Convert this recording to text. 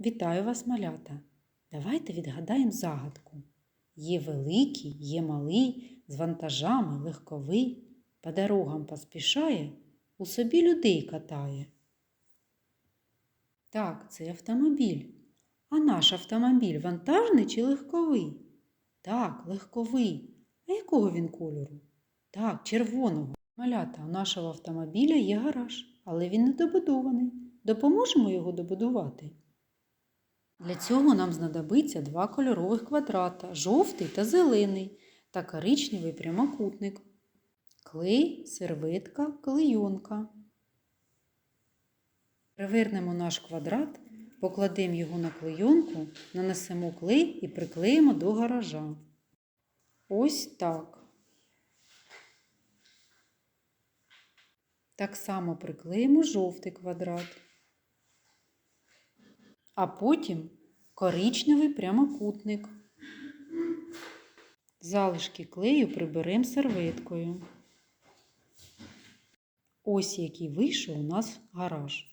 Вітаю вас, малята! Давайте відгадаємо загадку. Є великий, є малий, з вантажами легковий, по дорогам поспішає, у собі людей катає. Так, це автомобіль. А наш автомобіль вантажний чи легковий? Так, легковий. А якого він кольору? Так, червоного. Малята, у нашого автомобіля є гараж, але він не добудований. Допоможемо його добудувати. Для цього нам знадобиться два кольорових квадрата жовтий та зелений та коричневий прямокутник. Клей, серветка, клейонка. Перевернемо наш квадрат, покладемо його на клейонку, нанесемо клей і приклеїмо до гаража. Ось так. Так само приклеїмо жовтий квадрат. А потім коричневий прямокутник. Залишки клею приберемо серветкою. Ось який вийшов у нас гараж.